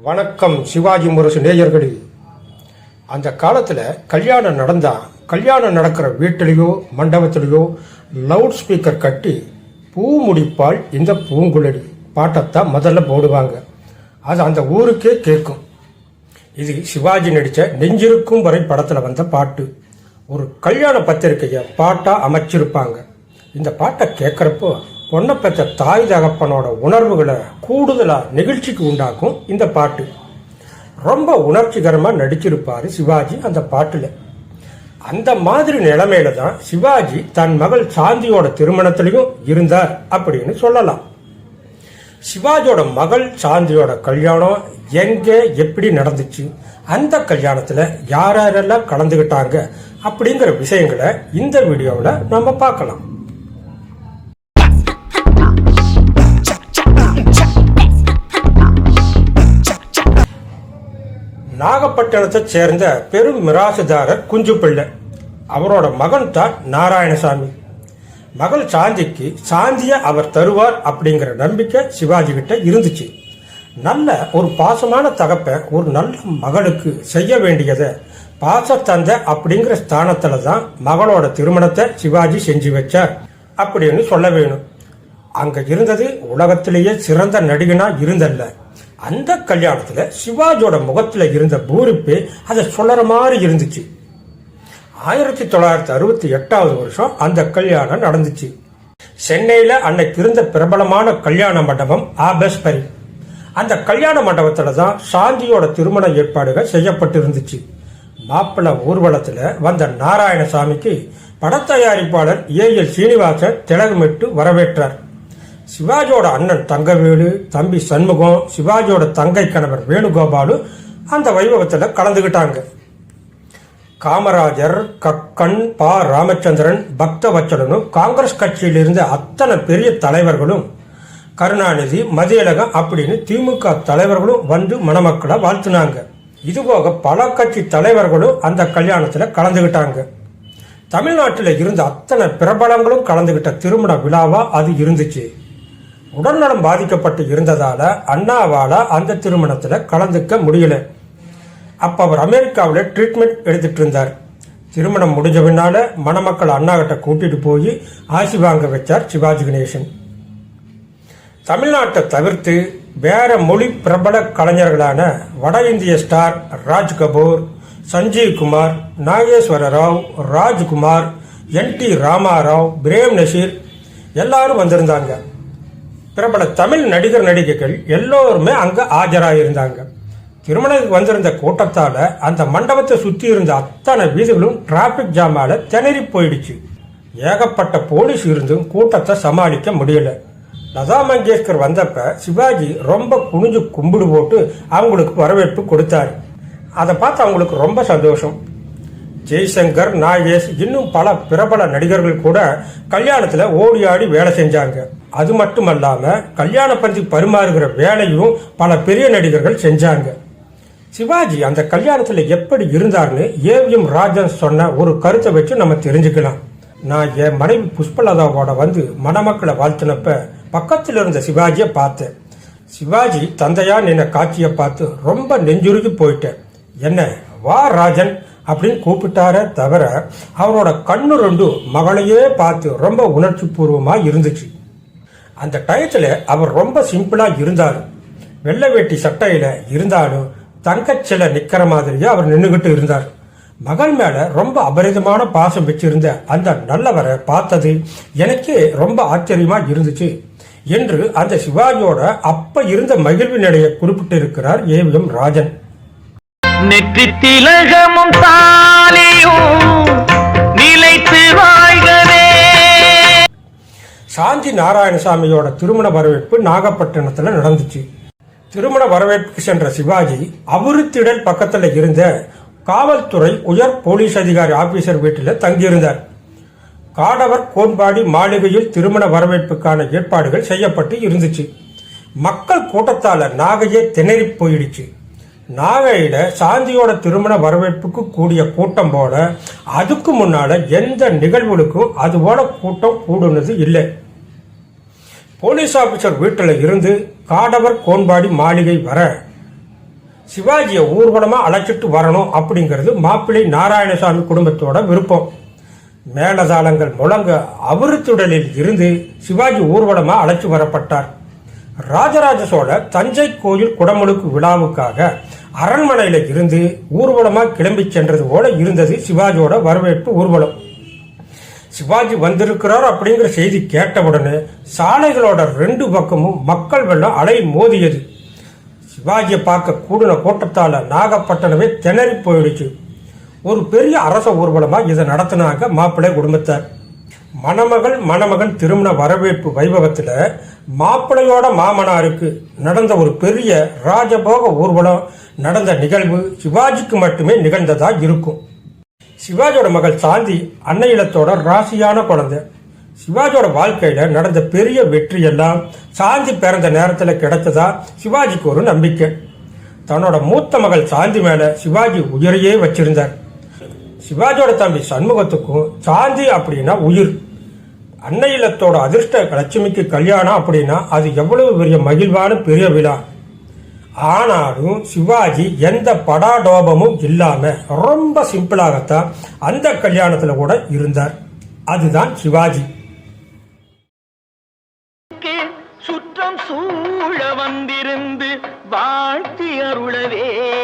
வணக்கம் சிவாஜி முரசு நேயர்களே. அந்த காலத்தில் கல்யாணம் நடந்தால் கல்யாணம் நடக்கிற வீட்டிலையோ மண்டபத்திலையோ லவுட் ஸ்பீக்கர் கட்டி பூ முடிப்பால் இந்த பூங்குழலி. பாட்டைத்தான் முதல்ல போடுவாங்க. அது அந்த ஊருக்கே கேட்கும் இது சிவாஜி நடித்த நெஞ்சிருக்கும் வரை படத்தில் வந்த பாட்டு. ஒரு கல்யாண பத்திரிக்கையை பாட்டாக அமைச்சிருப்பாங்க. இந்த பாட்டை கேட்குறப்போ பொண்ணை பெற்ற தாய் தகப்பனோட உணர்வுகளை கூடுதலாக நெகிழ்ச்சிக்கு உண்டாக்கும் இந்த பாட்டு. ரொம்ப உணர்ச்சிகரமாக நடிச்சிருப்பார் சிவாஜி அந்த பாட்டில். அந்த மாதிரி நிலைமையில தான் சிவாஜி தன் மகள் சாந்தியோட திருமணத்திலையும் இருந்தார் அப்படின்னு சொல்லலாம். சிவாஜியோட மகள் சாந்தியோட கல்யாணம் எங்கே எப்படி நடந்துச்சு அந்த கல்யாணத்தில் யார் யாரெல்லாம் கலந்துக்கிட்டாங்க அப்படிங்கிற விஷயங்களை இந்த வீடியோவில் நம்ம பார்க்கலாம். நாகப்பட்டினத்தை சேர்ந்த பெரும் மிராசுதாரர் குஞ்சு பிள்ளை அவரோட மகன் தான் நாராயணசாமி. மகள் சாந்திக்கு சாந்தியை அவர் தருவார் அப்படிங்கிற நம்பிக்கை சிவாஜி கிட்ட இருந்துச்சு. நல்ல ஒரு பாசமான தகப்பை ஒரு நல்ல மகளுக்கு செய்ய வேண்டியதை பாசத்தந்த அப்படிங்கிற ஸ்தானத்துல தான் மகளோட திருமணத்தை சிவாஜி செஞ்சு வச்சார் அப்படின்னு சொல்ல வேணும். அங்க இருந்தது உலகத்திலேயே சிறந்த நடிகனா இருந்தல்ல. அந்த கல்யாணத்தில் சிவாஜியோட முகத்தில் இருந்த பூரிப்பே அதை சொல்லற மாதிரி இருந்துச்சு. ஆயிரத்தி தொள்ளாயிரத்தி அறுபத்தி எட்டாவது வருஷம் அந்த கல்யாணம் நடந்துச்சு. சென்னையில் அன்னைக்கு இருந்த பிரபலமான கல்யாண மண்டபம் ஆபஸ்பரி. அந்த கல்யாண மண்டபத்தில் தான் சாந்தியோட திருமண ஏற்பாடுகள் செய்யப்பட்டிருந்துச்சு. மாப்பிள்ள ஊர்வலத்தில் வந்த நாராயணசாமிக்கு படத்தயாரிப்பாளர் ஏ எல் சீனிவாசன் திலகமிட்டு வரவேற்றார். சிவாஜியோட அண்ணன் தங்கவேலு தம்பி சண்முகம் சிவாஜியோட தங்கை கணவர் வேணுகோபாலு அந்த வைபவத்தில் கலந்துக்கிட்டாங்க காமராஜர் கக்கன் பா. ராமச்சந்திரன் பக்தவச்சலனும் காங்கிரஸ் கட்சியில் இருந்த அத்தனை பெரிய தலைவர்களும் கருணாநிதி மதியழகம் அப்படின்னு திமுக தலைவர்களும் வந்து மணமக்களை வாழ்த்துனாங்க. இதுபோக பல கட்சி தலைவர்களும் அந்த கல்யாணத்தில் கலந்துக்கிட்டாங்க தமிழ்நாட்டில் இருந்த அத்தனை பிரபலங்களும் கலந்துகிட்ட திருமண விழாவா அது இருந்துச்சு. உடல்நலம் பாதிக்கப்பட்டு இருந்ததால அண்ணாவால அந்த திருமணத்துல கலந்துக்க முடியல. அப்ப அவர் அமெரிக்காவில் ட்ரீட்மெண்ட் எடுத்துட்டு இருந்தார். திருமணம் முடிஞ்ச பின்னால மணமக்கள் அண்ணா கிட்ட கூட்டிட்டு போய் ஆசி வாங்க வச்சார் சிவாஜி கணேசன். தமிழ்நாட்டை தவிர்த்து வேற மொழி பிரபல கலைஞர்களான வட இந்திய star Raj Kapoor Sanjeev Kumar Nageswara Rao Rajkumar N T Ramarao Prem Nazir எல்லாரும் வந்திருந்தாங்க. பிரபல தமிழ் நடிகர் நடிகைகள் எல்லோருமே அங்க ஆஜராயிருந்தாங்க. திருமணத்துக்கு வந்திருந்த கூட்டத்தால் அந்த மண்டபத்தை சுற்றி இருந்த அத்தனை வீதிகளும் டிராஃபிக் ஜாமால் திணறி போயிடுச்சு. ஏகப்பட்ட போலீஸ் இருந்தும் கூட்டத்தை சமாளிக்க முடியல. லதா மங்கேஷ்கர் வந்தப்ப சிவாஜி ரொம்ப குனிஞ்சு கும்பிடு போட்டு அவங்களுக்கு வரவேற்பு கொடுத்தாரு. அதை பார்த்து அவங்களுக்கு ரொம்ப சந்தோஷம். ஜெய்சங்கர் நாகேஷ் இன்னும் பல பிரபல நடிகர்கள் கூட கல்யாணத்துல ஓடி ஆடி வேலை செஞ்சாங்க. அது மட்டுமல்லாம கல்யாண பந்தி பரிமாறுகிற வேலையும் பல பெரிய நடிகர்கள் செஞ்சாங்க. சிவாஜி அந்த கல்யாணத்துல எப்படி இருந்தார்னு ஏவிஎம் ராஜன் சொன்ன ஒரு கருத்தை வச்சு நம்ம தெரிஞ்சுக்கலாம். நான் என் மனைவி புஷ்பலதாவோட வந்து மணமக்களை வாழ்த்தினப்ப பக்கத்தில் இருந்த சிவாஜியை பார்த்தேன். சிவாஜி தந்தையா நின்ன காட்சியை பார்த்து ரொம்ப நெஞ்சுருகி போயிட்டேன். என்ன? வா ராஜன். அப்படின்னு கூப்பிட்டாரே தவிர அவரோட கண்ணு ரெண்டும் மகளையே பார்த்து ரொம்ப உணர்ச்சி பூர்வமாக இருந்துச்சு. அந்த டயத்தில் அவர் ரொம்ப சிம்பிளாக இருந்தார். வெள்ளை வேட்டி சட்டையில் இருந்தாலும் தங்கச்சில நிற்கிற மாதிரியே அவர் நின்றுகிட்டு இருந்தார். மகள் மேலே ரொம்ப அபரிதமான பாசம் வச்சிருந்த அந்த நல்லவரை பார்த்தது எனக்கே ரொம்ப ஆச்சரியமாக இருந்துச்சு என்று அந்த சிவாஜியோட அப்ப இருந்த மகிழ்வு நிலையை குறிப்பிட்டு இருக்கிறார் ஏவிஎம் ராஜன். நெற்றி திலகமும் தாலியும் நிலைத்து வாழ்கவே. சாந்தி நாராயணசாமியோட திருமண வரவேற்பு நாகப்பட்டினத்துல நடந்துச்சு. திருமண வரவேற்புக்கு சென்ற சிவாஜி அபுருத்திடல் பக்கத்துல இருந்த காவல்துறை உயர் போலீஸ் அதிகாரி ஆபீசர் வீட்டில் தங்கியிருந்தார். காடவர் கோன்பாடி மாளிகையில் திருமண வரவேற்புக்கான ஏற்பாடுகள் செய்யப்பட்டு இருந்துச்சு. மக்கள் கூட்டத்தால நாகையே திணறி போயிடுச்சு. நாகையில் சாந்தியோட திருமண வரவேற்புக்கு கூடிய கூட்டம் போல அதுக்கு முன்னால எந்த நிகழ்வுகளுக்கும் அது போல கூட்டம் கூடுனது இல்லை. போலீஸ் ஆபீசர் வீட்டில் இருந்து காடவர் கோன்பாடி மாளிகை வர சிவாஜியை ஊர்வலமா அழைச்சிட்டு வரணும் அப்படிங்கிறது மாப்பிள்ளை நாராயணசாமி குடும்பத்தோட விருப்பம். மேலதாளங்கள் முழங்க அவருத்துடலில் இருந்து சிவாஜி ஊர்வலமா அழைச்சி வரப்பட்டார். ராஜராஜ சோழர் தஞ்சை கோயில் குடமுழுக்கு விழாவுக்காக அரண்மனையில இருந்து ஊர்வலமாக கிளம்பி சென்றது போல இருந்தது சிவாஜியோட வரவேற்பு ஊர்வலம். சிவாஜி வந்திருக்கிறார் அப்படிங்கிற செய்தி கேட்டவுடனே சாலைகளோட ரெண்டு பக்கமும் மக்கள் வெள்ளம் அலை மோதியது. சிவாஜியை பார்க்க கூடின கூட்டத்தால் நாகப்பட்டினமே திணறி போயிடுச்சு. ஒரு பெரிய அரச ஊர்வலமாக இதை நடத்தினாங்க மாப்பிள்ளை குடும்பத்தார். மணமகள் மணமகன் திருமண வரவேற்பு வைபவத்தில் மாப்பிள்ளையோட மாமனாருக்கு நடந்த ஒரு பெரிய ராஜபோக ஊர்வலம் நடந்த நிகழ்வு சிவாஜிக்கு மட்டுமே நிகழ்ந்ததாக இருக்கும். சிவாஜியோட மகள் சாந்தி அன்னை ராசியான குழந்தை. சிவாஜியோட வாழ்க்கையில் நடந்த பெரிய வெற்றி எல்லாம் சாந்தி பிறந்த நேரத்தில் கிடைச்சதா சிவாஜிக்கு ஒரு நம்பிக்கை. தன்னோட மூத்த மகள் சாந்தி மேலே சிவாஜி உயிரையே வச்சிருந்தார். சிவாஜியோட தம்பி சண்முகத்துக்கும் சாந்தி அப்படின்னா உயிர். அன்னை இல்லத்தோட அதிர்ஷ்ட லட்சுமிக்கு கல்யாணம் அப்படின்னா அது எவ்வளவு பெரிய மகிழ்வான பெரிய விழா. ஆனாலும் சிவாஜி எந்த படாடோபமும் இல்லாம ரொம்ப சிம்பிளாகத்தான் அந்த கல்யாணத்துல கூட இருந்தார். அதுதான் சிவாஜி. சுற்றம் சூழ வந்திருந்து வாழ்த்தி அருளவே.